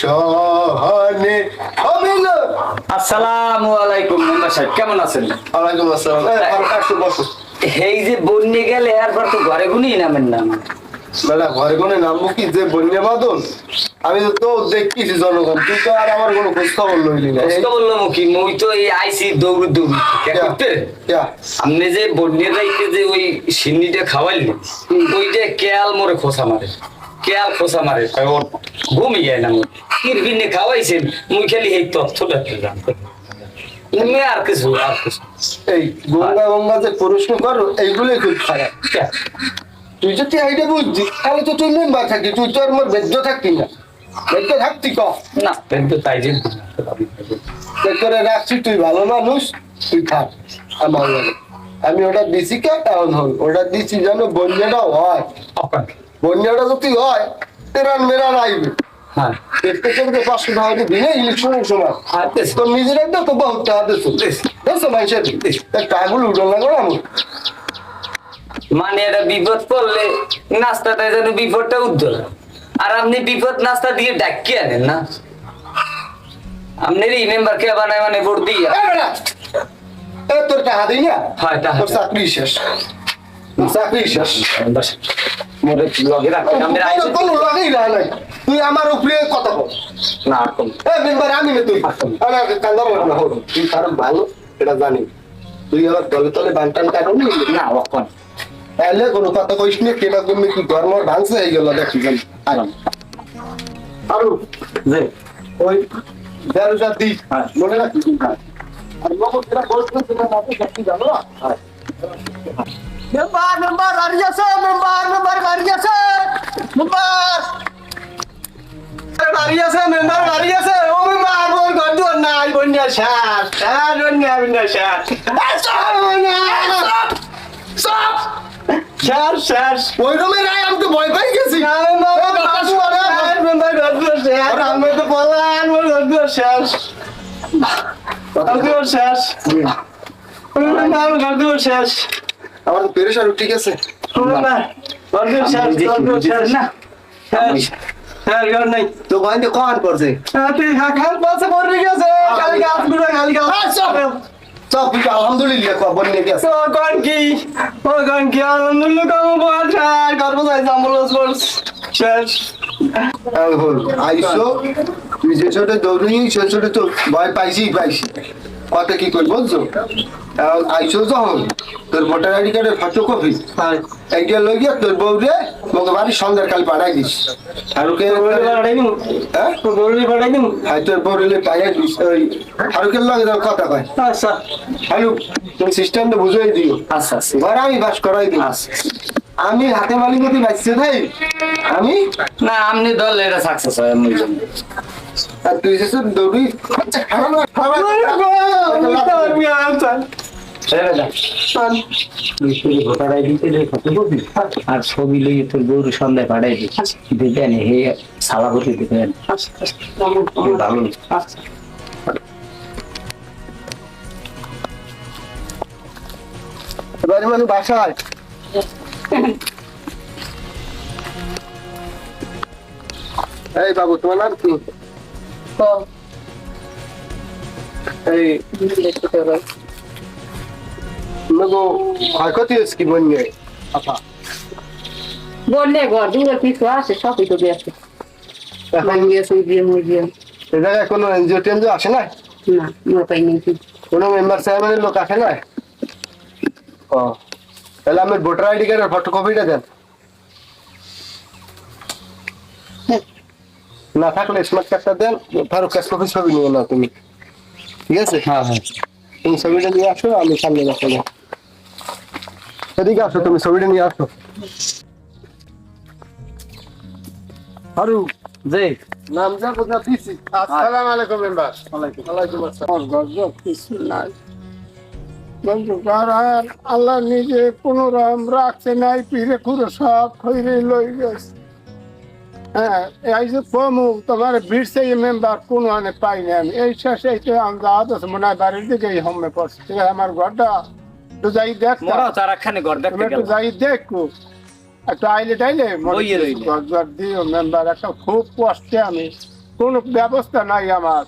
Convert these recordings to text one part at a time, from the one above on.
সহনে ও মিলন আসসালামু আলাইকুম মেম্বার সাহেব কেমন আছেন? ওয়ালাইকুম আসসালাম। এই, ফারুক, এই যে বন্যে গেলে এরপর তো ঘরে গুনি নামেন না বেলা ঘরে কোনে নামবো কি? যে বন্যা বাদল আমি তো তো দেখতেছি জনগণ তুই তো আর আমার কোনো খোঁজ খবর লইলি না কি? মুই তো এই আইসি দৌড় দৌড় করতে? আপনি যে যে ওই সিন্নিটা খাওয়াইলি ওইটা কেয়াল মোরে খোসা মারে। কেয়াল খোসা মারে? ওর ঘুমিয়ে না। মুই কিরবিনে খাওয়াইছেন মুই খালি এই তথ্যটা জানতে এমনি আর কিছু আর কিছু। এই গঙ্গা গঙ্গা যে প্রশ্ন করো এইগুলোই খুব খারাপ। তুই যদি এইটা বুঝছি তাহলে তো তুই মেম্বার থাকি তুই তো আর মোর বেদ্য থাকতি না। বেদ্য থাকতি ক? না তাই যে করে রাখছি তুই ভালো মানুষ তুই থাক। আমার আমি ওটা দিছি কে? এমন হল ওটা দিছি যেন বন্যাটা হয়। বন্যাটা যদি হয় তেরান মেরান আইবে। হ্যাঁ। পাঁচশো টাকা দিয়ে ইলেকশনের সময়। আর তো নিজের একটা তো বহুত টাকা দিছো মানুষের টাকাগুলো উঠল না করে আমার মানে বিপদ পড়লে নাস্তাটা যেন বিপদটা উজ্জ্বল। আর আপনি বিপদ নাস্তা দিয়ে ডাকি আনেন না। আপনার এই মেম্বার কে বানায় মানে ভোট দিয়ে তোর টাকা দিই না? হয় তোর চাকরি শেষ। চাকরি শেষ মোরে লগে আপনার কোনো- আইসি কোনো লাগেই না নাই। তুই আমার উপরে কথা বল না কোন এ মেম্বার আমি না তুই আরে কান্দার না হল তুই কারণ ভালো এটা জানি তুই আবার তলে তলে বান্টান কারণ না অকন এলে কোনো কথা কইস নি কেনা তুমি হয়ে দেখি আরও হ্যাঁ। মনে আর মেম্বার মেম্বার বাড়ি আছে মেম্বার মেম্বার বাড়ি আছে মেম্বার বাড়ি আছে মেম্বার বাড়ি আছে ও মেম্বার ওই ঘর নাই বন্যা সার সার বন্যা বন্যা সার সার সার ওই রুমে নাই আমি তো ভয় পাই গেছি মেম্বার দুয়ার সার আমি তো বললাম ঘর দুয়ার সার দুয়ার শেষ মেম্বার দুয়ার শেষ আমার তো ঠিক আছে? না। শেষ হ্যাঁ তো বাইন্দে কখন পড়ছে? আলহামদুলিল্লাহ নিয়ে গেছে ও কোন কি? ও কোন কি? আলহামদুলিল্লাহ কাম বাজা গর্ব যাই জামুলস বলস শেষ। আইসো। তুই যে ছোট সে ছোট তো ভয় পাইছি পাইছি। কথা কি করি বলছো? আইসো যখন তোর ভোটার আইডি কার্ডের ফটো কপি এইটা লই গিয়া তোর বউরে মগে বাড়ি সন্ধ্যার কাল পাঠাই দিস ফারুকের হ্যাঁ হ্যাঁ তোর বউরে পাঠাই দিস ওই ফারুকের লগে তোর কথা কয় আচ্ছা হ্যালো তুমি সিস্টেমটা বুঝাই দিও আচ্ছা আচ্ছা ঘরে আমি বাস করাই দিই আমি হাতে মালিক আমি না আপনি দল এটা সাকসেস হয় আমি আর তুই দৌড়ি আচ্ছা খারাপ না খারাপ ভোটার আইডি ফটো কপি আর ছবি লইয়ে তোর গরু সন্ধ্যায় পাঠাই দেবেন হে সালাপতি দেবেন ভালো। মানে বাসায়। এই বাবু তোমার নাম কি? এই মগো ক্ষয়ক্ষতি হয়েছে কি বন্যে আপা বললে ঘর দূরে কিছু আছে সবই তো গেছে এখন ভাঙ গেছে দিয়ে মুই দিয়ে এ জায়গায় কোনো এনজিও টেনজিও আসে না না মোর পাইনি কোনো মেম্বার চেয়ারম্যানের লোক আসে না ও তাহলে আমার ভোটার আইডি কার্ডের ফটোকপিটা দেন না থাকলে স্মার্ট কার্ডটা দেন ফারুক কাজ কপি ছবি নিয়ে নাও তুমি ঠিক আছে হ্যাঁ হ্যাঁ তুমি ছবিটা নিয়ে আসো আমি সামনে রাখো এদিকে আসো তুমি ছবিটা নিয়ে আসো। হারু যে নাম যা কোথা দিছি। আসসালামু আলাইকুম মেম্বার। ওয়ালাইকুম আসসালাম। গজব কিছু নাই। বন্ধুকার আর আল্লাহ নিজে কোনো রকম রাখছে নাই পিড়ে খুঁড়ে সব খৈরে লই গেছে। হ্যাঁ এই যে কমু তোমার ভিড়ছে মেম্বার কোনো আনে পাইনি আমি। এই শেষে আমরা আছে মনে হয় বাড়ির দিকে এই হোমে পড়ছে। ঠিক আছে আমার ঘরটা তো যাই দেখ না। মোরাও তার একখানে ঘর দেখতে একটু যাই দেখো। একটু আইলে টাইলে। ঘর দিও মেম্বার একটা খুব কষ্টে আমি। কোনো ব্যবস্থা নাই আমার।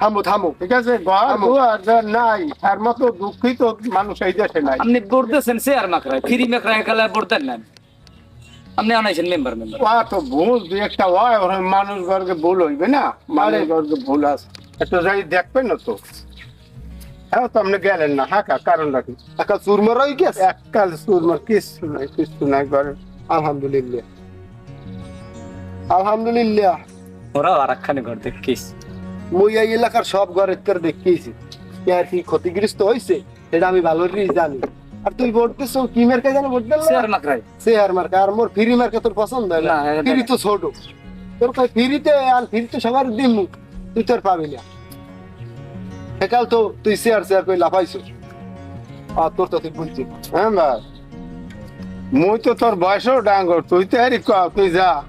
থামো থামো ঠিক আছে? ঘর দুয়ার নাই তার মতো দুঃখিত মানুষ এই দেশে নাই। আপনি বলতেছেন শেয়ার মাকড়ায় ফ্রি মাকড়ায় খেলা পড়তেন না আপনি আনাইছেন মেম্বার মেম্বার ওয়া তো ভুল দুই একটা হয় মানুষ ভুল হইবে না? মানুষ ভুল আছে। একটু যাই দেখবেন না তো। হ্যাঁ তো আপনি গেলেন না হ্যাঁ কা কারণ রাখি একটা চুরমার হয়ে গেছে এককাল সুরমার কিছু নাই কিছু নাই ঘরে আলহামদুলিল্লাহ আলহামদুলিল্লাহ ওরাও আর একখানে ঘর দেখিস মুই এই এলাকার সব তোর দেখিয়েছি আর কি ক্ষতিগ্রস্ত হয়েছে সেটা আমি ভালো করে জানি আর তুই ভোট দিস কি মার্কা জানো ভোট দিল শেয়ার সে আর মার্কা আর মোর ফ্রি মার্কা তোর পছন্দ হয় না ফ্রি তো ছোট তোর কই ফ্রিতে আর ফ্রিতে সবার দিম তুই তোর পাবি না সেকাল তো তুই শেয়ার শেয়ার করে লাফাইছো আর তোর তো তুই বুঝছি। হ্যাঁ ভাই। মুই তো তোর বয়সও ডাঙ্গর। তুই তো হেরি কর তুই যা।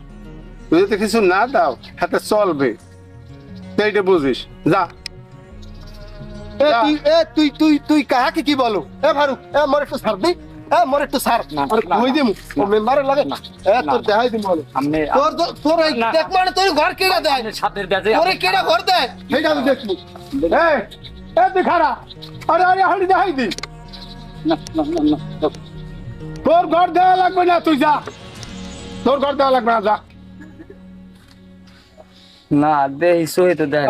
তুই যদি কিছু না দাও হাতে চলবে। সেইটা বুঝিস। যা। এ। তুই এ তুই তুই তুই কাহাকে কি বলো? এ ফারুক এ মরে একটু সার দি এ মোর একটু সার আর কই দিমু। ও মেম্বারে লাগে। না এ তোর দেখাই দিমু বলো তোর তোর এই দেখ মানে তোর ঘর কেডা দেয়। ছাদের ব্যাজে তোরে কেডা ঘর দেয়। সেটা আমি দেখব এই এ তুই খারা আরে আরে হাড়ি দেখাই দি। না না না না তোর ঘর দেওয়া লাগবে না তুই যা। তোর ঘর দেওয়া লাগবে না যা। না সহি তো দেখ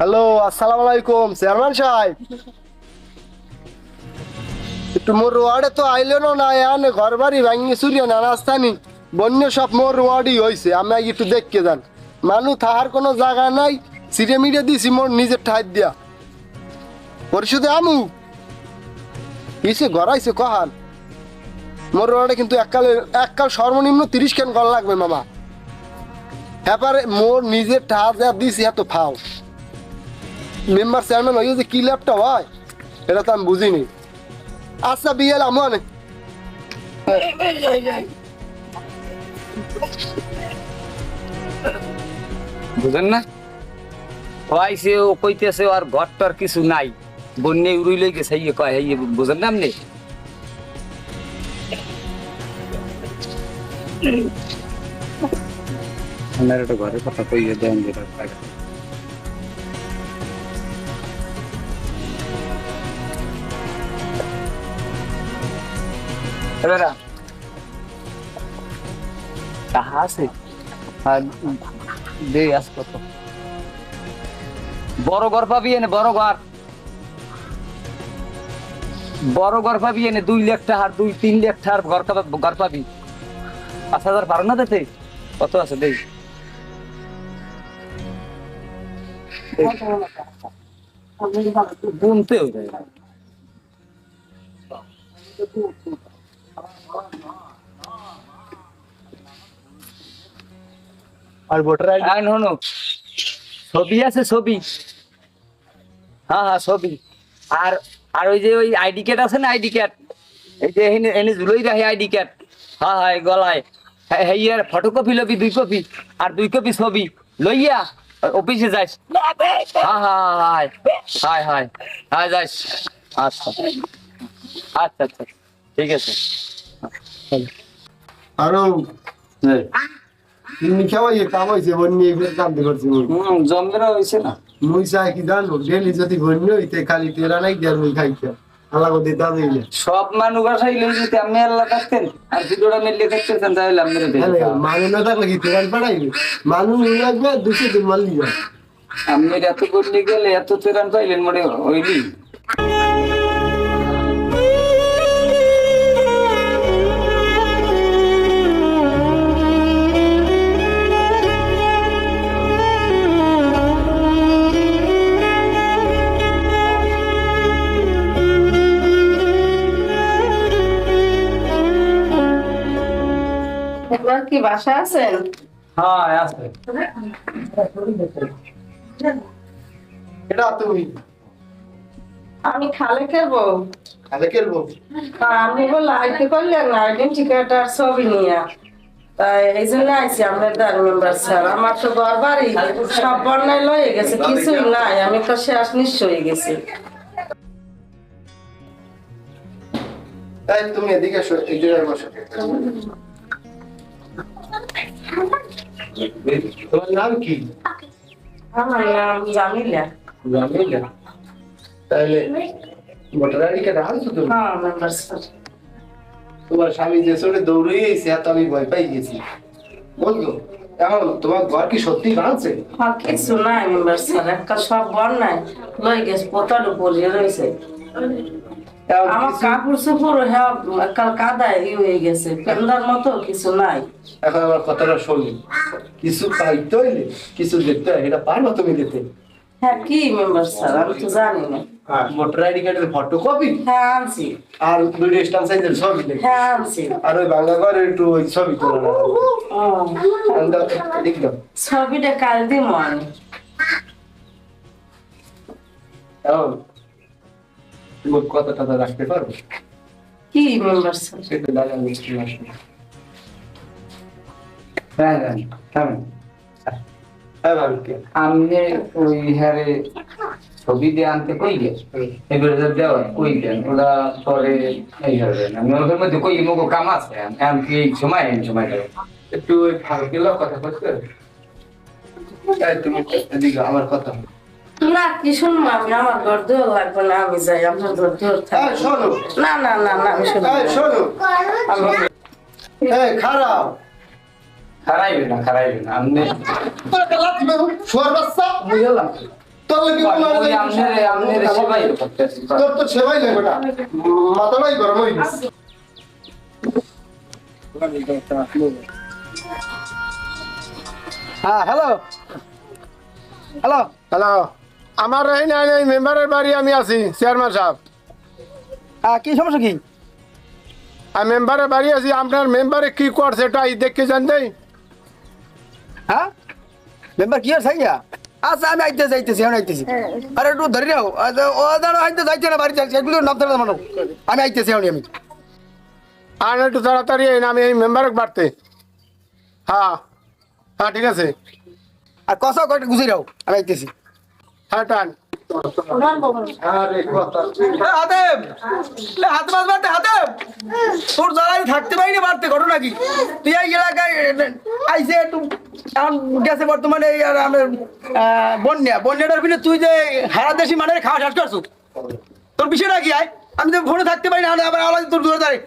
হ্যালো, আসসালামু আলাইকুম, চেয়ারম্যান সাহেব। একটু মোর ওয়ার্ডে তো আইলে না, এখানে ঘর বাড়ি ভাঙিয়ে চুরিয়ে না রাস্তানি বন্য সব মোর ওয়ার্ডই হয়েছে আমি আগে একটু দেখকে যান। মানুষ তাহার কোনো জায়গা নাই, সিটে মিটে দিছি, মোর নিজের ঠাই দিয়া। পরিশোধে আমু। কিসে গড়াইছে কহান। মোর ওয়ার্ডে কিন্তু এককালে, এককাল সর্বনিম্ন তিরিশ কেন গল লাগবে মামা? এবারে মোর নিজের ঠা যা দিছি এত ফাও। মেম্বার চেয়ারম্যান হয়ে যে কি ল্যাপটা হয় এটা তো আমি বুঝিনি আচ্ছা বিয়েল আমি অনেক বুঝেন না হওয়াইছে ও কইতেছে আর ঘরটার কিছু নাই বন্যে উড়ুই লই গেছে ইয়ে কয় ইয়ে বুঝেন না আপনি আপনার একটা ঘরের কথা কইয়ে দেন যেটা তাহা আছে? আর দে আস কত? বড় ঘর পাবি এনে, বড় ঘর। বড় ঘর পাবি এনে, দুই লাখ টাকার দুই, তিন লাখ টাকার ঘর ঘর পাবি। পাঁচ হাজার পারো না দিতে কত আছে, দেই। গুনতে হয়ে আর ভোটার আইডি আইন হনো ছবি আছে, ছবি। হ্যাঁ হ্যাঁ ছবি। আর আর ওই যে ওই আইডি কার্ড আছে না আইডি কার্ড এই যে এনে এনে ঝুলোই রাখে আইডি কার্ড হ্যাঁ হ্যাঁ গলায়। হ্যাঁ ইয়ার ফটোকপি লবি, দুই কপি আর দুই কপি ছবি। লইয়া অফিসে যাইস। হ্যাঁ হ্যাঁ হাই হাই হাই যাইস। আচ্ছা। আচ্ছা আচ্ছা। ঠিক আছে। আরও তিনি খাওয়াই কাম হয়েছে বন্য এগুলো কাম করছি জমগেরা হয়েছে না। মুই চাই কি জানো ডেলি যদি বন্য হইতে খালি তেরা নাই দেয়ার মুই খাইতাম আলাগো দিতা দিলে সব মানুষ বাসাই লই যেতে আপনি আল্লাহ থাকতেন আর ভিডিওটা মিলিয়ে থাকতেন তাহলে আপনি মানুষ না থাকলে কি তেরান পাঠাইবে মানুষ লাগবে দুশো দিন মারলি যায় আপনি এত করলে গেলে এত তেরান পাইলেন মনে হইলি। আপনার কি বাসা আছেন হ্যাঁ আছে। এটা তুমি। আমি খালে খেলব। খালে খেলব? আপনি করলেন আর ছবি নিয়ে। তাই এই জন্য আইসি আপনার দার মেম্বার স্যার আমার তো ঘর বাড়ি সব বন্যায় লয়ে গেছে কিছুই নাই। আমি তো শেষ হয়ে গেছি। এই তুমি এদিকে এই জায়গায় বসো। তোমার নাম কি? আমার নাম জামিলা। জামিলা? তাহলে ভোটার আইডি কার্ড আনছো তুমি? হ্যাঁ তোমার স্বামী যে চলে দৌড়িয়েছে এত আমি ভয় পাই গেছি। বুঝলো এখন তোমার ঘর কি সত্যি আর কিছু নাই মেম্বার স্যার একটা সব বন্যায় লয়ে গেছে পোতার উপরে রয়েছে। আমার কাপড় চোপড় হ্যাঁ কাল কাদায় ই হয়ে গেছে পেন্দার মতো কিছু নাই। এখন আমার কথাটা শোনি। কিছু পাইতে হইলে কিছু দেখতে হয় এটা পারব তুমি দিতে? হ্যাঁ কি মেম্বার স্যার আমি তো জানি না। ভোটার আইডি কার্ডের ফটোকপি হ্যাঁ আনছি। আর দুটো স্ট্যাম্প সাইজের ছবি হ্যাঁ আনছি। আর ওই বাংলা ঘরের একটু ওই ছবি তোলা ও ছবিটা কাল দিব আমি। এখন তুমি কথা টথা রাখতে পারব কি মেম্বার স্যার? সেটা দাদা মিষ্টি আসবে। হ্যাঁ হ্যাঁ হ্যাঁ ওই হারে ছবি দিয়ে আনতে কই এবারে যে দেওয়া কই দেন? ওরা পরে এই হবে আমি ওদের মধ্যে কই মুগো কাম আছে। আমি কি এই সময় এই সময় একটু ওই ভালো কথা বলতে এই তুমি আমার কথা না কি শুনব? আমি আমার ঘর দৌড় লাগবে না আমি যাই আপনার ঘর দৌড় থাকবে শোনো। না না না না আমি। শোনো। খারাপ। খারাইবে না খারাইবে না আপনি শোয়ার বাচ্চা। বুঝলাম। তোর কি ওই আপনার আপনার সেবাই করতেছি তোর তো সেবাই লাগবে না। মাথাটাই গরম গেছে। হ্যাঁ হ্যালো। হ্যালো। হ্যালো। আমার এই নাই এই মেম্বারের বাড়ি আমি আছি চেয়ারম্যান সাহেব। হ্যাঁ কি সমস্যা কি? আর মেম্বারের বাড়ি আছি আপনার মেম্বারে কি করছে এটা এই দেখতে জানতে হ্যাঁ? মেম্বার কি আর থাকি আচ্ছা আমি আইতে যাইতেছি আমি আইতেছি। আরে একটু ধরে রাও ও দাঁড়ো আইতে যাইতে না বাড়ি যাচ্ছে এগুলো নাম ধরে মানো আমি আইতেছি আমি আমি। আর একটু তাড়াতাড়ি এই আমি এই মেম্বারে বাড়তে। হ্যাঁ। হ্যাঁ ঠিক আছে। আর কষাও কয়েকটা গুছিয়ে রাও আমি আইতেছি। হ্যাঁ তোর জ্বালাই থাকতে পারিনি মারতে ঘটনা কি? তুই এই এলাকায় আইসে একটু এখন গেছে বর্তমানে এই আর আমার আহ, বন্যা। বন্যাটার পিছনে তুই যে হারা দেশি মানে খাওয়া শেষ করছ? তোর বিষয়টা কি আয়? আমি তো ফোনে থাকতে পারি না আবার আলাদা তোর দূরে দাঁড়িয়ে।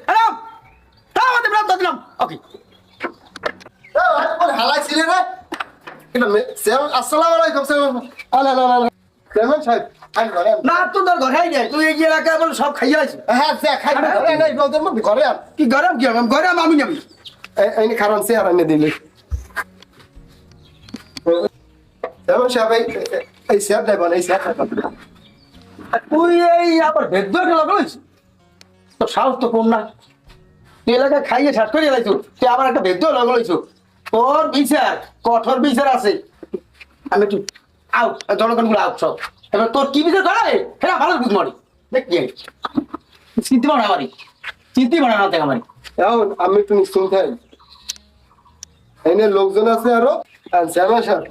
আমাদের নাম! দিলাম ওকে। হালাই ছিলে রে। স্যার, আসসালামু আলাইকুম স্যার। চেয়ারম্যান সাহেব। না তোর তোর ঘরে যায় তুই এই এলাকায় বলে সব খাইয়ে আছে হ্যাঁ, স্যার, খাই না। এই, এই, মধ্যে ঘরে আন। কি গরম কি গরম? আমি এই- নে, কারণ এনে দিলে। চেয়ারম্যান সাহেব, এই- এই তুই এই আবার ভেদ্য খেলা করিস তোর সাহস তো কম না। তুই এলাকায় খাইয়ে শেষ করে এলাইছো তুই। আবার একটা ভেদ্য লাগাইছো তোর বিচার কঠোর বিচার আছে। আমি একটু আউট জনগণগুলো আউট সব। এবার তোর কি বিচার করে হ্যাঁ? ভালো বুঝ মারি। দেখ কি চিনতে পারো আমারই। চিনতে পারো না দেখ আমারই। এখন আমি একটু নিশ্চিন্ত থাকি। এনে লোকজন আছে আরও। আর চেয়ারম্যান সাহেব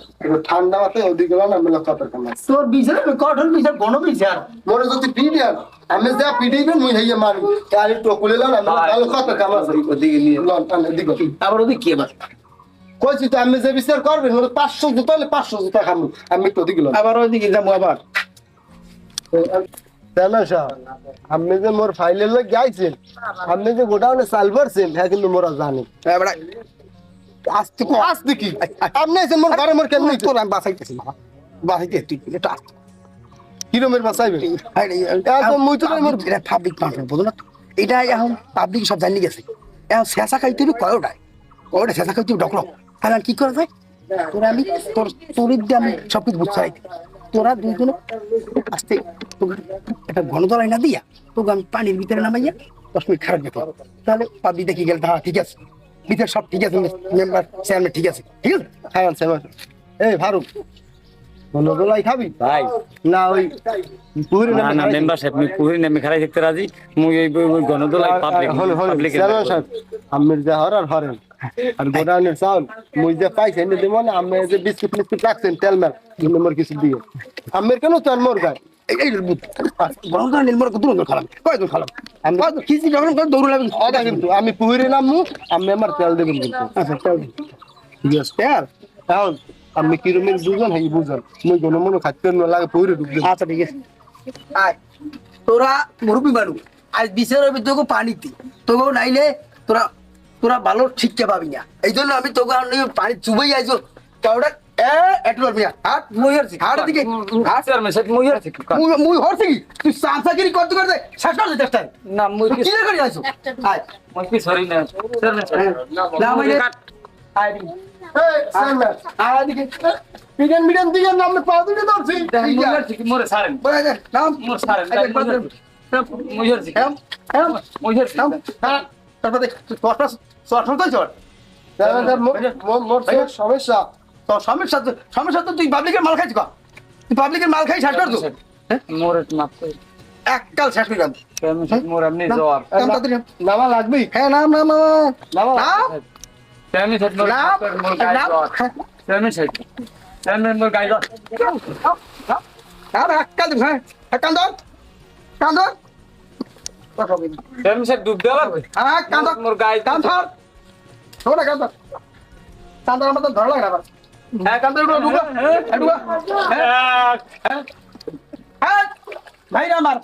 ঠান্ডা মাথায় ওদিকে গেলাম আমি কথা কাম আছে তোর বিচার কঠোর বিচার গণ বিচার। মনে যদি পিডিয়ান আমি যা পিডিবেন মুই হইয়া মারি। আর একটু কুলে লাম আমি ভালো কথা কাম আছে ওদিকে নিয়ে। লন টান এদিকে। আবার ওদিকে কি আবার কইছি তো আমি যে বিচার করবেন পাঁচশো জুতা হলে পাঁচশো জুতা খামু আমি একটু ওদিকে আবার ওদিকে যাব আবার। চেয়ারম্যান সাহেব আপনি যে মোর ফাইলের লোক গাইছেন আপনি যে গোডাউনে চাল পারছেন হ্যাঁ কিন্তু মোরা জানি। এবার আসতে কো আসতে কি? আপনি আছেন মোর ঘরে মোর কেমনি তোর আমি বাসাইতেছি বাবা। বাসাইতে তুই একটু আসতে। কিরমের বাসাইবেন এখন মুই তো মোর এটা পাবলিক পারফর্ম বুঝো না এটা এখন পাবলিক সব জানি গেছে। এখন শেষা খাইতে কয়টায়? কয়টা শেষা খাইতে ডকল আর কি করা যায়? তোরা আমি তোর তোর দিয়ে আমি সব কিছু বুঝতে চাই। তোরা দুইজনে আসতে একটা গণদলাই না দিয়া তোকে আমি পানির ভিতরে নামাইয়া দশ মিনিট খারাপ যেত তাহলে পাবি দেখি গেলে হ্যাঁ ঠিক আছে। ভিতরে সব ঠিক আছে, মেম্বার, চেয়ারম্যান ঠিক আছে। ঠিক আছে? হ্যাঁ স্যার এই ফারুক খাবি? ভাই। না ওই পুরি না না মেম্বার সাহেব মুই পুরি নামে খারাই থাকতে রাজি। মুই ওই ওই গণদোলাই পাবলিক পাবলিক আমের যা হর আর হরেন। আর গোডাউনের চাউল। মুই যে দেবো না আমি যে বিস্কুট মিস্কুট রাখছেন তেল মেল দুই নম্বর কিছু দিয়ে আমের কেন তোর মোর গায়? এই নির্মল খালাম? খালাম? আমি খিচি যখন দৌড় লাগবে কিন্তু আমি পুহিরে নামু আমি আমার তেল দেবেন কিন্তু। আচ্ছা তেল ঠিক আছে তেল? এখন আমি কিরমের বুঝন হই বুঝন মুই কোনো মনে খাইতে না লাগে পুহিরে ঢুকবে আচ্ছা ঠিক আছে। আয়। তোরা মুরব্বী মানুষ আজ বিশের রবি তোকে পানিতে তোকেও নাইলে তোরা তোরা ভালো শিক্ষা পাবি না। এই জন্য আমি তোকে আর পানি চুবেই আইছো। কাউটা এ একটু পারবি না হাট মুই হরছি হাট দিকে। হাট চেয়ারম্যান সাহেব মুই আর ঠিক মুই হরছি কি? তুই সাঁচাগিরি করতে করতে শেষ করে চাই না মুই কি করে আইছো? আয়। মুই কি সরি না চেয়ারম্যান সাহেব। না মানে এই নামে ঠিক মোরে সারেন নাম। মোর সারেন ঠিক হ্যাঁ তারপর দেখ তোরটা তোর তো চল মোর সমস্যা। তোর সমস্যা সমস্যা তো তুই পাবলিকের মাল খাইছিস তুই পাবলিকের মাল খাই শেষ কর তো মোরে মাফ করে এক কাল শেষ করে মোর জোয়ার নাম নাম। নামা লাগবে। হ্যাঁ নাম নাম নাম? নাম চেয়ারম্যান সাহেব মোর নাম মাফ করে মোর গায়ে নাম জোয়ার চেয়ারম্যান সাহেব চেয়ারম্যান মোর গায়ে জোয়ার নাম এক কাল দিন হ্যাঁ এক কাল ধর কাল ধর চেয়ারম্যান সাহেব ডুব দেওয়া লাগবে হ্যাঁ কাল ধর মোর গায়ে কাল ধর ধর কাল ধর কাল ধর আমার তো ধর লাগে না হ্যাঁ কাল ধর ঢুকা ঢুকা হ্যাঁ হ্যাঁ ভাই রে আমার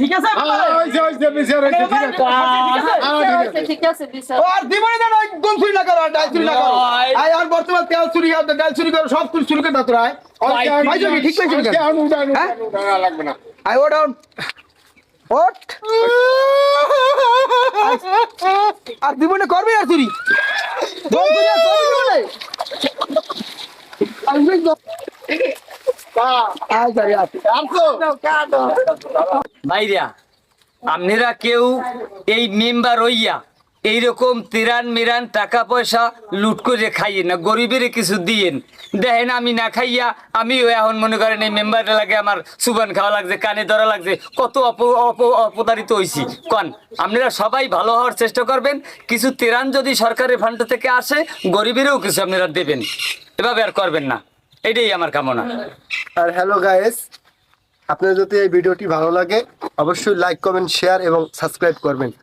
ঠিক আছে? ঠিক আর না না গম চুরি না করো ডাল চুরি না করো। আর বর্তমান তেল চুরি ডাল চুরি করো সব চুরি চুরি করে ঠিক লাগবে না। আই ও ডাউন ওট আর দিব না করবে আর চুরি আপনারা কেউ এই মেম্বার হইয়া এইরকম তিরান মিরান টাকা পয়সা লুট করে খাইয়ে না, গরিবের কিছু দিয়েন। দেখেন আমি না খাইয়া, আমিও এখন মনে করেন এই মেম্বার লাগে আমার সুবান খাওয়া লাগছে, কানে ধরা লাগছে, কত অপ, অপ- অপতারিত হয়েছি কন, আপনারা সবাই ভালো হওয়ার চেষ্টা করবেন, কিছু তিরান যদি সরকারের ফান্ড থেকে আসে, গরিবেরও কিছু আপনারা দেবেন। এভাবে আর করবেন না। এটাই আমার কামনা। আর হ্যালো গাইস আপনার যদি এই ভিডিওটি ভালো লাগে, অবশ্যই লাইক কমেন্ট শেয়ার এবং সাবস্ক্রাইব করবেন।